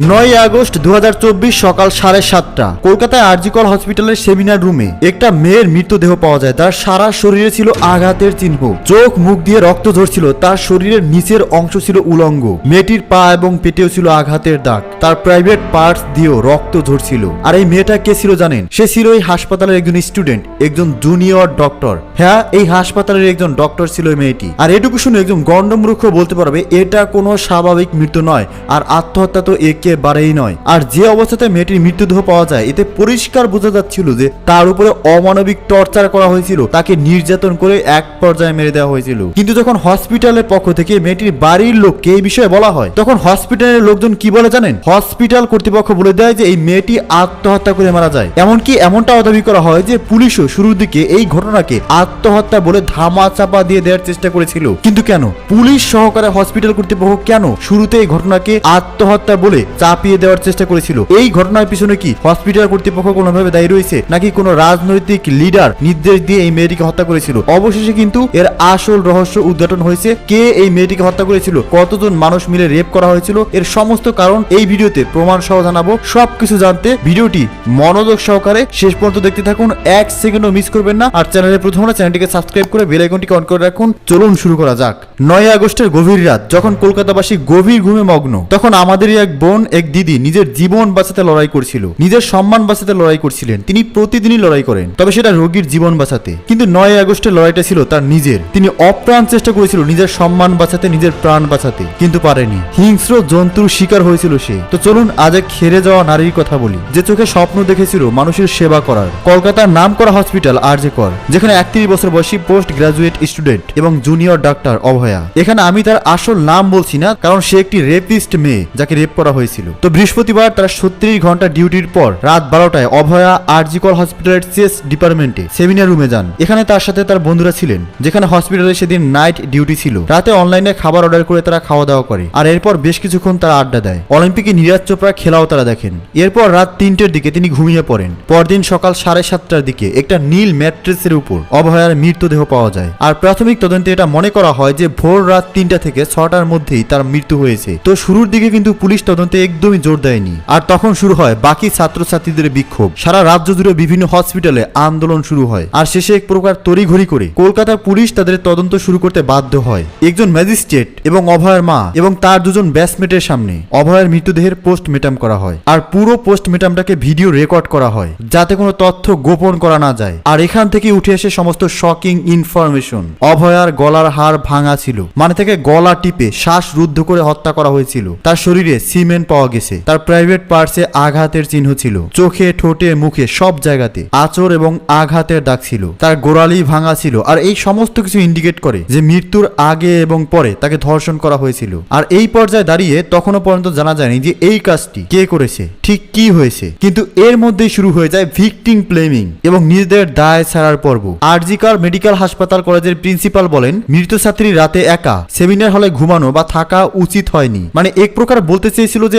নয় আগস্ট দু হাজার চব্বিশ সকাল সাড়ে সাতটা। কলকাতায় আরজিকল হসপিটালের সেমিনার রুমে একটা মেয়ের মৃতদেহ পাওয়া যায়। তার সারা শরীরে ছিল আঘাতের চিহ্ন। চোখ, মুখ দিয়ে রক্ত ঝরছিল। তার শরীরের নিচের অংশ ছিল উলঙ্গ। মেয়েটির পা এবং পেটেও ছিল আঘাতের দাগ। তার প্রাইভেট পার্টস দিয়েও রক্ত ঝরছিল। আর এই মেয়েটা কে ছিল জানেন? সে ছিল এই হাসপাতালের একজন স্টুডেন্ট একজন জুনিয়র ডক্টর হ্যাঁ এই হাসপাতালের একজন ডক্টর ছিল মেয়েটি। আর এটুকু শুনে একজন গণ্ডমূর্খ বলতে পারবে, এটা কোনো স্বাভাবিক মৃত্যু নয়। আর আত্মহত্যা তো একেবারেই নয়। আর যে অবস্থাতে মেয়েটির মৃত্যুদেহ পাওয়া যায়, এতে পরিষ্কার বোঝা যাচ্ছিল যে তার উপরে অমানবিক টর্চার করা হয়েছিল। তাকে নির্যাতন করে এক পর্যায়ে মেরে দেওয়া হয়েছিল। কিন্তু যখন হসপিটালের পক্ষ থেকে মেয়েটির বাড়ির লোককে এই বিষয়ে বলা হয়, তখন হসপিটালের লোকজন কি বলে জানেন? হসপিটাল কর্তৃপক্ষ বলে দেয় যে এই মেয়েটি আত্মহত্যা করে মারা যায়। এমনকি এমনটাও দাবি করা হয় যে পুলিশও শুরুর দিকে এই ঘটনাকে আত্মহত্যা বলে ধামা চাপা দিয়ে দেওয়ার চেষ্টা করেছিল। কিন্তু কেন? পুলিশ সহকারে হসপিটাল কর্তৃপক্ষ কেন শুরুতে এই ঘটনাকে আত্মহত্যা বলে চাপিয়ে দেওয়ার চেষ্টা করেছিল। এই ঘটনার পিছনে কি হসপিটাল কর্তৃপক্ষ কোনোভাবে দায়ী রয়েছে, নাকি কোনো রাজনৈতিক লিডার নির্দেশ দিয়ে এই মেয়েটিকে হত্যা করেছিল? অবশেষে কিন্তু এর আসল রহস্য উদ্ঘাটন হয়েছে, কে এই মেয়েটিকে হত্যা করেছিল, কতজন মানুষ মিলে রেপ করা হয়েছিল, এর সমস্ত কারণ এই ভিডিওতে প্রমাণ সহ জানাব। সবকিছু জানতে ভিডিওটি মনোযোগ সহকারে শেষ পর্যন্ত দেখতে থাকুন, এক সেকেন্ডও মিস করবেন না। আর চ্যানেলে প্রথম চ্যানেলটিকে সাবস্ক্রাইব করে বেল আইকনটিকে অন করে রাখুন। চলুন শুরু করা যাক। নয় আগস্টের গভীর রাত, যখন কলকাতাবাসী গভীর ঘুমে মগ্ন, তখন আমাদেরই এক বোন এক দিদি নিজের জীবন বাঁচাতে লড়াই করছিল, নিজের সম্মান বাঁচাতে লড়াই করছিলেন, তিনি প্রতিদিনই লড়াই করেন, তবে সেটা রোগীর জীবন বাঁচাতে। কিন্তু নয় আগস্টের লড়াইটা ছিল তার নিজের, তিনি অপ্রাণ চেষ্টা করেছিল নিজের সম্মান বাঁচাতে, নিজের প্রাণ বাঁচাতে, কিন্তু পারেনি। হিংস্র জন্তুর শিকার হয়েছিল সে। তো চলুন আজ এক খেরে যাওয়া নারীর কথা বলি, যে চোখে স্বপ্ন দেখেছিল মানুষের সেবা করার। কলকাতার নাম করা হসপিটাল আর যে কর, যেখানে একত্রিশ বছর বয়সী পোস্ট গ্রাজুয়েট স্টুডেন্ট এবং জুনিয়র ডাক্তার অভয়া। এখানে আমি তার আসল নাম বলছি না, কারণ সে একটি রেপিস্ট মেয়ে, যাকে রেপ করা হয়েছিল। তো বৃহস্পতিবার তার সত্তর ঘণ্টা ডিউটির পর রাত বারোটায় অভয়া আরজিকল হসপিটালের চেস ডিপার্টমেন্টে সেমিনার রুমে যান। এখানে তার সাথে তার বন্ধুরা ছিলেন, যেখানে হসপিটালে সেদিন নাইট ডিউটি ছিল। রাতে অনলাইনে খাবার অর্ডার করে তারা খাওয়া দাওয়া করে, আর এরপর বেশ কিছুক্ষণ তারা আড্ডা দেয়। অলিম্পিকে নীরাজ চোপড়া খেলাও তারা দেখেন। এরপর রাত তিনটের দিকে তিনি ঘুমিয়ে পড়েন। পরদিন সকাল সাড়ে সাতটার দিকে একটা নীল ম্যাট্রেসের উপর অভয়ার মৃতদেহ পাওয়া যায়। আর প্রাথমিক তদন্তে এটা মনে করা হয় যে ভোর রাত তিনটা থেকে ছটার মধ্যেই তার মৃত্যু হয়েছে। তো শুরুর দিকে কিন্তু পুলিশ তদন্তে একদমই জোর দেয়নি। আর তখন শুরু হয় বাকি ছাত্রছাত্রীদের বিক্ষোভ। সারা রাজ্য জুড়ে বিভিন্ন হসপিটালে আন্দোলন শুরু হয়। আর শেষে এক প্রকার তড়িঘড়ি করে কলকাতার পুলিশ তাদের তদন্ত শুরু করতে বাধ্য হয়। একজন ম্যাজিস্ট্রেট এবং অভয়ের মা এবং তার দুজন ব্যাসমেটের সামনে অভয়ের মৃতদেহের পোস্টমেটাম করা হয়। আর পুরো পোস্টমেটামটাকে ভিডিও রেকর্ড করা হয়, যাতে কোনো তথ্য গোপন করা না যায়। আর এখান থেকে উঠে আসে সমস্ত শকিং ইনফরমেশন অভয়ার গলার হাড় ভাঙা ছিল। মানে থেকে গলা টিপে শ্বাস রুদ্ধ করে হত্যা করা হয়েছিল। তার শরীরে সিমেন্ট পাওয়া গেছে। তার প্রাইভেট পার্টসে আঘাতের চিহ্ন ছিল। চোখে, ঠোঁটে, মুখে সব জায়গাতে আচর এবং আঘাতের দাগ ছিল। তার গোড়ালি ভাঙা ছিল। আর এই সমস্ত কিছু ইন্ডিকেট করে যে মৃত্যুর আগে এবং পরে তাকে ধর্ষণ করা হয়েছিল। আর এই পর্যায়ে দাঁড়িয়ে তখনও পর্যন্ত জানা যায়নি যে এই কাজটি কে করেছে, ঠিক কি হয়েছে। কিন্তু এর মধ্যেই শুরু হয়ে যায় ভিকটিং প্লেমিং এবং নিজেদের দায় ছাড়ার পর্ব। আরজিকার মেডিকেল হাসপাতাল কলেজের প্রিন্সিপাল বলেন, মৃত ছাত্রী রাতে একা, সেমিনার হলে ঘুমানো বা থাকা উচিত হয়নি। মানে এক প্রকার বলতে চেয়েছিল যে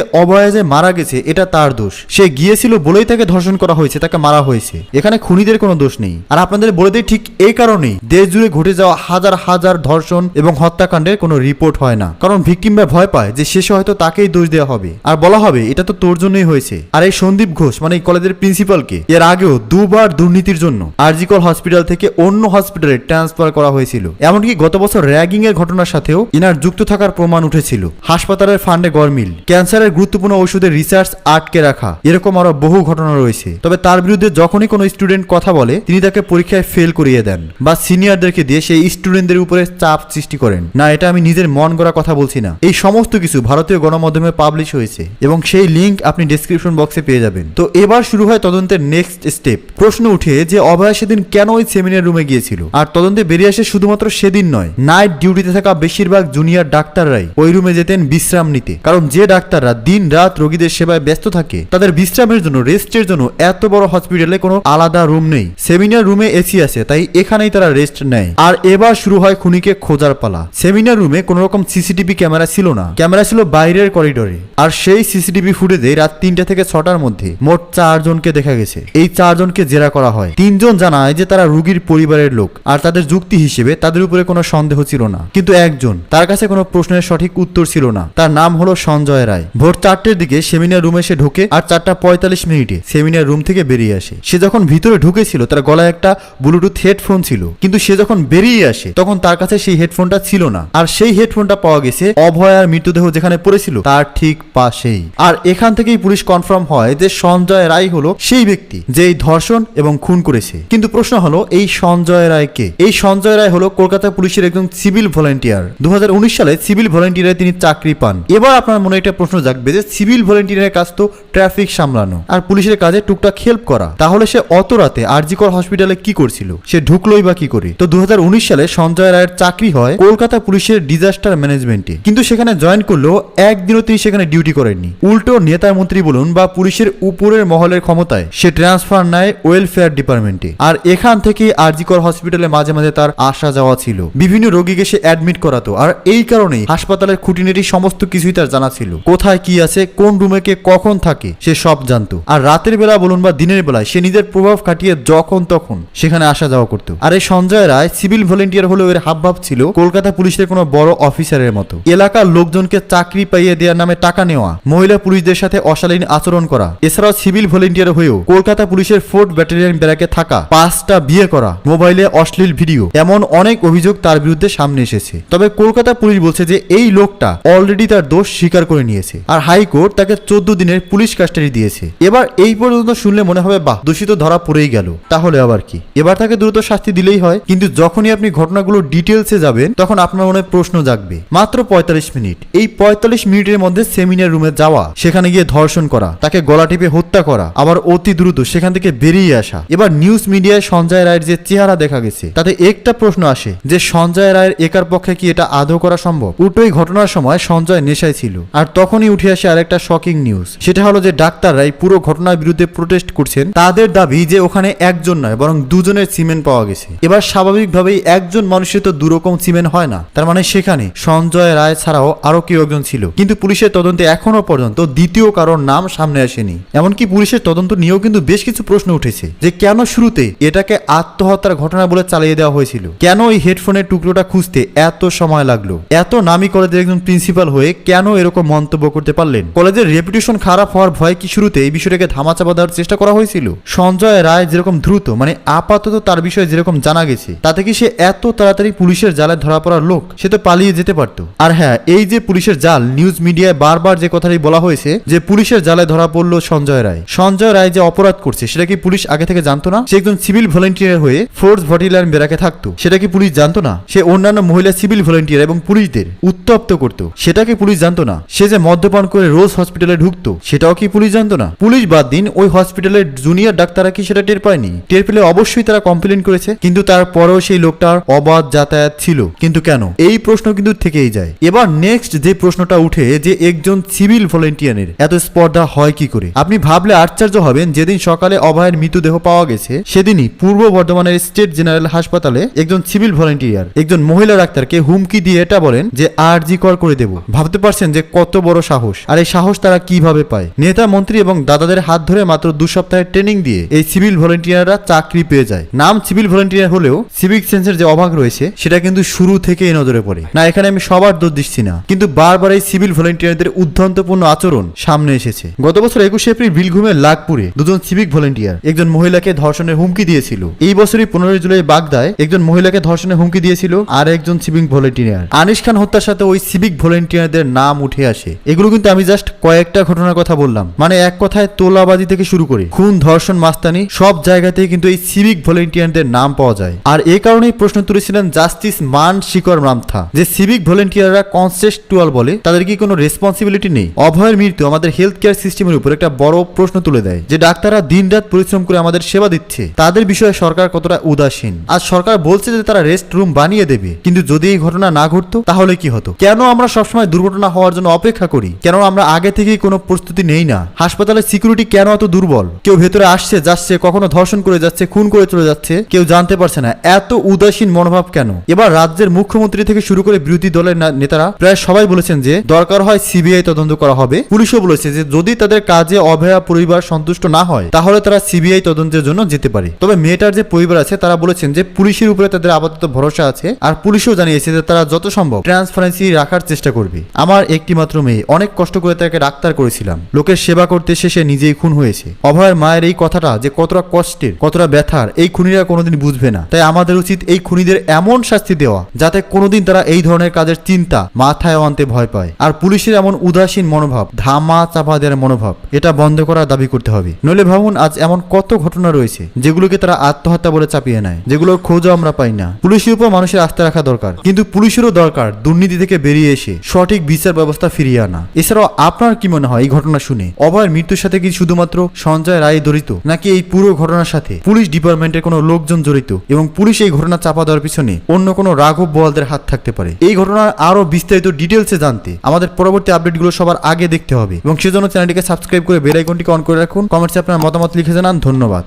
যে মারা গেছে, এটা তার দোষ। সে গিয়েছিল বলেই তাকে ধর্ষণ করা হয়েছে, তাকে মারা হয়েছে। এখানে খুনিদের কোনো দোষ নেই। আর আপনাদের বলে দেই, ঠিক এই কারণেই দেশ জুড়ে ঘটে যাওয়া হাজার হাজার ধর্ষণ এবং হত্যাকাণ্ডের কোনো রিপোর্ট হয় না। কারণ ভিকটিমরা ভয় পায় যে শেষে হয়তো তাকেই দোষ দেওয়া হবে। আর বলা হবে, এটা তো তোর জন্যই হয়েছে। আর এই সন্দীপ ঘোষ মানে এই কলেজের প্রিন্সিপালকে, এর আগেও দুবার দুর্নীতির জন্য আরজিকল হসপিটাল থেকে অন্য হসপিটালে ট্রান্সফার করা হয়েছিল। এমনকি গত বছর র্যাগিং এর ঘটনার সাথেও ইনার যুক্ত থাকার প্রমাণ উঠেছিল। হাসপাতালের ফান্ডে গরমিল ক্যান্সারের গুরুত্বপূর্ণ ওষুধের রিসার্চ আটকে রাখা। এরকম আরও বহু ঘটনা রয়েছে। তবে তার বিরুদ্ধে যখনই কোনো স্টুডেন্ট কথা বলে, তিনি তাকে পরীক্ষায় ফেল করিয়ে দেন বা সিনিয়রদেরকে দিয়ে সেই স্টুডেন্টদের উপরে চাপ সৃষ্টি করেন। না, এটা আমি নিজের মন গড়া কথা বলছি না। এই সমস্ত কিছু ভারতীয় গণমাধ্যমে পাবলিশ হয়েছে এবং সেই লিংক আপনি ডেসক্রিপশন বক্সে পেয়ে যাবেন। তো এবার শুরু হয় তদন্তের নেক্সট স্টেপ প্রশ্ন উঠে যে অভয়া সেদিন কেন ওই সেমিনার রুমে গিয়েছিল? আর তদন্তে বেরিয়ে আসে শুধুমাত্র সেদিন নয় নাইট ডিউটিতে থাকা বেশিরভাগ জুনিয়র ডাক্তাররাই ওই রুমে যেতেন বিশ্রাম নিতে। কারণ যে ডাক্তাররা দিন রাত রোগীদের সেবায় ব্যস্ত থাকে। তাদের বিশ্রামের জন্য, রেস্টের জন্য এত বড় হসপিটালে কোনো আলাদা রুম নেই। সেমিনার রুমে এসি আছে, তাই এখানেই তারা রেস্ট নেয়। আর এবার শুরু হয় খুনিকে খোঁজার পালা। সেমিনার রুমে কোনো রকম সিসিটিভি ক্যামেরা ছিল না। ক্যামেরা ছিল বাইরের করিডোরে। আর সেই সিসিটিভি ফুটেজে রাত তিনটা থেকে ছটার মধ্যে মোট চারজনকে দেখা গেছে। এই চারজনকে জেরা করা হয়। তিনজন জানায় যে তারা রুগীর পরিবারের লোক, আর তাদের যুক্তি হিসেবে তাদের উপরে কোনো সন্দেহ ছিল না। কিন্তু একজন, তার কাছে কোনো প্রশ্নের সঠিক উত্তর ছিল না। তার নাম হলো সঞ্জয় রায়। ভোর চারটের দিকে সেমিনার রুমে সে ঢোকে আর চারটা পঁয়তাল্লিশ মিনিটে সেমিনার রুম থেকে বেরিয়ে আসে। সে যখন ভিতরে ঢুকেছিল, তার গলায় একটা ব্লুটুথ হেডফোন ছিল। কিন্তু সে যখন বেরিয়ে আসে, তখন তার কাছে সেই হেডফোনটা ছিল না। আর সেই হেডফোনটা পাওয়া গেছে অভয়ার মৃতদেহ যেখানে পড়েছিল, তার ঠিক পাশেই। আর এখান থেকেই পুলিশ কনফার্ম হয় যে সঞ্জয় রায় হলো সেই ব্যক্তি যে এই ধর্ষণ এবং খুন করেছে। কিন্তু প্রশ্ন হলো, এই সঞ্জয় রায় কে? এই সঞ্জয় রায় হলো কলকাতা পুলিশের একজন সিভিল ভলেন্টিয়ার। দু হাজার উনিশ সালে সিভিল ভলেন্টিয়ারে তিনি চাকরি পান। এবার আপনার মনে একটা প্রশ্ন জাগবে যে সিভিল ভলেন্টিয়ারের কাজ তো ট্রাফিক সামলানো। আর পুলিশের কাজে টুকটাক হেল্প করা। তাহলে সে অত রাতে আরজিকর হসপিটালে কি করছিল? সে ঢুকলোই বা কি করে? তো দু সালে সঞ্জয় রায়ের চাকরি হয় কলকাতা পুলিশের ডিজাস্টার ম্যানেজমেন্টে কিন্তু সেখানে জয়েন করলেও একদিনও তিনি সেখানে ডিউটি করেননি। উল্টো নেতা মন্ত্রী বলুন বা পুলিশের উপরের মহলের ক্ষমতায় সে ট্রান্সফার নেয় ওয়েলফেয়ার ডিপার্টমেন্টে আর এখান থেকে আরজিকর হসপিটালে মাঝে মাঝে তার আসা যাওয়া ছিল। বিভিন্ন রোগীকে সে অ্যাডমিট করাতো। আর এই কারণেই হাসপাতালের খুঁটিনাটি সমস্ত কিছুই তার জানা ছিল। কোথায় আছে, কোন রুমে কে কখন থাকে, সে সব জানতো। আর রাতের বেলা বলুন বা দিনের বেলায়, সে নিজের প্রভাব খাটিয়ে যখন তখন সেখানে আসা যাওয়া করতো। আর এই সঞ্জয় রায় সিভিল ভলেন্টিয়ার হলেও এর হাবভাব ছিল কলকাতা পুলিশের কোনো বড় অফিসারের মতো। এলাকার লোকজনকে চাকরি পাইয়ে দেওয়ার নামে টাকা নেওয়া, মহিলা পুলিশদের সাথে অশালীন আচরণ করা, এছাড়াও সিভিল ভলেন্টিয়ার হয়েও কলকাতা পুলিশের ফোর্ট ব্যাটালিয়ন ব্যারাকে থাকা, পাঁচটা বিয়ে করা মোবাইলে অশ্লীল ভিডিও এমন অনেক অভিযোগ তার বিরুদ্ধে সামনে এসেছে। তবে কলকাতা পুলিশ বলছে যে এই লোকটা অলরেডি তার দোষ স্বীকার করে নিয়েছে। আর হাইকোর্ট তাকে চোদ্দ দিনের পুলিশ কাস্টাডি দিয়েছে। এবার এই পর্যন্ত শুনলে মনে হবে, বাহ দোষিত ধরা পড়েই গেল। তাহলে আবার কি? এবার তাকে দ্রুত শাস্তি দিলেই হয়, কিন্তু যখনই আপনি ঘটনাগুলো ডিটেলসে যাবেন, তখন আপনার মনে প্রশ্ন জাগবে। মাত্র পঁয়তাল্লিশ মিনিট। এই পঁয়তাল্লিশ মিনিটের মধ্যে সেমিনার রুমে যাওয়া, সেখানে গিয়ে ধর্ষণ করা, তাকে গলা টিপে হত্যা করা, আবার অতি দ্রুত সেখান থেকে বেরিয়ে আসা। এবার নিউজ মিডিয়ায় সঞ্জয় রায়ের যে চেহারা দেখা গেছে, তাতে একটা প্রশ্ন আসে যে, সঞ্জয় রায়ের একার পক্ষে কি এটা আদৌ করা সম্ভব? উল্টোই ঘটনার সময় সঞ্জয় নেশায় ছিল। আর তখনই উঠে আসে আরেকটা শকিং নিউজ সেটা হলো যে ডাক্তাররাই পুরো ঘটনার বিরুদ্ধে প্রোটেস্ট করছেন তাদের দাবি যে ওখানে একজন নয়, বরং দুজনের সিমেন্ট পাওয়া গেছে। এবার স্বাভাবিকভাবেই একজন মানুষের তো দুরকম সিমেন্ট হয় না। তার মানে সেখানে সঞ্জয় রায় ছাড়াও আরও কেউ একজন ছিল। কিন্তু পুলিশের তদন্তে এখনও পর্যন্ত দ্বিতীয় কারোর নাম সামনে আসেনি। এমনকি পুলিশের তদন্ত নিয়েও কিন্তু বেশ কিছু প্রশ্ন উঠেছে যে কেন শুরুতে এটাকে আত্মহত্যার ঘটনা বলে চালিয়ে দেওয়া হয়েছিল? কেন এই হেডফোনের টুকরোটা খুঁজতে এত সময় লাগল? এত নামি কলেজের একজন প্রিন্সিপাল হয়ে কেন এরকম মন্তব্য করতে পারলেন। কলেজের রেপুটেশন খারাপ হওয়ার ভয় কি শুরুতে এই বিষয়টাকে ধামাচাপা দেওয়ার চেষ্টা করা হয়েছিল? সঞ্জয় রায় যেরকম দ্রুত মানে আপাতত তার বিষয়ে যেরকম জানা গেছে, তাতে কি সে এত তাড়াতাড়ি পুলিশের জালে ধরা পড়ার লোক? সে তো পালিয়ে যেতে পারতো। আর হ্যাঁ এই যে পুলিশের জাল নিউজ মিডিয়ায় বারবার যে কথাটি বলা হয়েছে, যে পুলিশের জালে ধরা পড়ল সঞ্জয় রায়। সঞ্জয় রায় যে অপরাধ করছে, সেটা কি পুলিশ আগে থেকে জানতো না? সে একজন সিভিল ভলেন্টিয়ার হয়ে ফোর্স ভটিলার বেরাকে থাকতো। সেটা কি পুলিশ জানতো না? সে অন্যান্য মহিলা সিভিল ভলেন্টিয়ার এবং পুলিশদের উত্তপ্ত করতো। সেটাকে পুলিশ জানতো না? সে যে মদ্যপান করে রোজ হসপিটালে ঢুকতো। সেটাও কি পুলিশ জানতো না? পুলিশ বাদ দিন, ওই হসপিটালের জুনিয়র ডাক্তাররা কি সেটা টের পায়নি? টের পেলে অবশ্যই তারা কমপ্লেন করেছে, কিন্তু তারপরেও সেই লোকটার অবাধ যাতায়াত ছিল। কিন্তু কেন? এই প্রশ্ন কিন্তু থেকেই যায়। এবার নেক্সট যে প্রশ্নটা উঠে, যে একজন সিভিল ভলেন্টিয়ারের এত স্পর্ধা হয় কি করে? আপনি ভাবলে আশ্চর্য হবেন, যেদিন সকালে অভয়ের মৃতদেহ পাওয়া গেছে, সেদিনই পূর্ব বর্ধমানের স্টেট জেনারেল হাসপাতালে একজন সিভিল ভলেন্টিয়ার একজন মহিলা ডাক্তারকে হুমকি দিয়ে এটা বলেন যে, আর জি কর করে দেব। ভাবতে পারছেন যে কত বড় সাহস। আর এই সাহস তারা কীভাবে পায়? নেতা, মন্ত্রী এবং দাদাদের হাত ধরে মাত্র দু সপ্তাহের ট্রেনিং দিয়ে এই সিভিল ভলেন্টিয়াররা চাকরি পেয়ে যায়। নাম সিভিল ভলেন্টিয়ার হলেও সিভিক সেন্সের যে অভাব রয়েছে, সেটা কিন্তু শুরু থেকেই নজরে পড়ে। না, এখানে আমি সবার দোষ দিচ্ছি না। কিন্তু বারবার এই সিভিল ভলেন্টিয়ারদের উদ্ধন্তপূর্ণ আচরণ সামনে এসেছে। গত বছর একুশে এপ্রিল বিলঘুমের লাখপুরে দুজন সিভিক ভলেন্টিয়ার একজন মহিলাকে ধর্ষণের হুমকি দিয়েছিল। এই বছরই পনেরোই জুলাই বাগদায় একজন মহিলাকে ধর্ষণের হুমকি দিয়েছিল আর একজন সিভিক ভলেন্টিয়ার। আনিস খান হত্যার সাথে ওই সিভিক ভলেন্টিয়ারদের নাম উঠে আসে। এগুলো কিন্তু আমি জাস্ট কয়েকটা ঘটনার কথা বললাম। মানে এক কথায় তোলাবাজি থেকে শুরু করে খুন, ধর্ষণ, মাস্তানি, সব জায়গাতেই কিন্তু এই সিভিক ভলেন্টিয়ারদের নাম পাওয়া যায়। আর এই কারণেই প্রশ্ন তুলেছিলেন জাস্টিস মান শিকর রামথা, যে সিভিক ভলেন্টিয়াররা কনসেস্টুয়াল বলে, তাদের কি কোনো রেসপন্সিবিলিটি নেই? অভয়ের মৃত্যু আমাদের হেলথ কেয়ার সিস্টেমের উপর একটা বড় প্রশ্ন তুলে দেয়, যে ডাক্তাররা দিনরাত পরিশ্রম করে আমাদের সেবা দিচ্ছে। তাদের বিষয়ে সরকার কতটা উদাসীন। আর সরকার বলছে যে তারা রেস্ট রুম বানিয়ে দেবে, কিন্তু যদি এই ঘটনা না ঘটতো, তাহলে কি হতো? কেন আমরা সবসময় দুর্ঘটনা হওয়ার জন্য অপেক্ষা করি? কেন আমরা আগে থেকেই কোনো প্রস্তুতি নেই না। হাসপাতালের সিকিউরিটি কেন এত দুর্বল? কেউ ভেতরে আসছে, যাচ্ছে, কখনো ধর্ষণ করে যাচ্ছে, খুন করে চলে যাচ্ছে, কেউ জানতে পারছে না। এত উদাসীন মনোভাব কেন? এবার রাজ্যের মুখ্যমন্ত্রী থেকে শুরু করে বিরোধী দলের নেতারা প্রায় সবাই বলেছেন যে, দরকার হয় সিবিআই তদন্ত করা হবে। পুলিশও বলেছে যে, যদি তাদের কাজে অভয়া পরিবার সন্তুষ্ট না হয়, তাহলে তারা সিবিআই তদন্তের জন্য যেতে পারে। তবে মেয়েটার যে পরিবার আছে, তারা বলেছেন যে, পুলিশের উপরে তাদের আপাতত ভরসা আছে। আর পুলিশও জানিয়েছে যে, তারা যত সম্ভব ট্রান্সপারেন্সি রাখার চেষ্টা করবে। আমার একটি মাত্র মেয়ে, অনেক কষ্ট করে তাকে ডাক্তার করেছিলাম। লোকের সেবা করতে এসে সে নিজেই খুন হয়েছে। অভয়ের মায়ের এই কথাটা যে কতটা কষ্টের, কতটা ব্যথার, এই খুনিরা কোনোদিন বুঝবে না। তাই আমাদের উচিত এই খুনিদের এমন শাস্তি দেওয়া, যাতে কোনোদিন তারা এই ধরনের কাজের চিন্তা মাথায় আনতে ভয় পায়। আর পুলিশের এমন উদাসীন মনোভাব, ধামা চাপা দেওয়ার মনোভাব, এটা বন্ধ করার দাবি করতে হবে। নইলে ভাবুন, আজ এমন কত ঘটনা রয়েছে, যেগুলোকে তারা আত্মহত্যা বলে চাপিয়ে নেয়, যেগুলোর খোঁজও আমরা পাই না। পুলিশের উপর মানুষের আস্থা রাখা দরকার, কিন্তু পুলিশেরও দরকার দুর্নীতি থেকে বেরিয়ে এসে সঠিক বিচার ব্যবস্থা ফিরিয়ে আনা। এছাড়াও আপনার কি মনে হয় এই ঘটনা শুনে? অভয়ের মৃত্যুর সাথে কি শুধুমাত্র সঞ্জয় রায় জড়িত, নাকি এই পুরো ঘটনার সাথে পুলিশ ডিপার্টমেন্টের কোনো লোকজন জড়িত এবং পুলিশ এই ঘটনা চাপা দেওয়ার পিছনে অন্য কোনো রাঘব বোয়ালদের হাত থাকতে পারে? এই ঘটনার আরও বিস্তারিত ডিটেলসে জানতে আমাদের পরবর্তী আপডেটগুলো সবার আগে দেখতে হবে এবং সেজন্য চ্যানেলটিকে সাবস্ক্রাইব করে বেল আইকনটিকে অন করে রাখুন। কমেন্টসে আপনার মতামত লিখে জানান। ধন্যবাদ।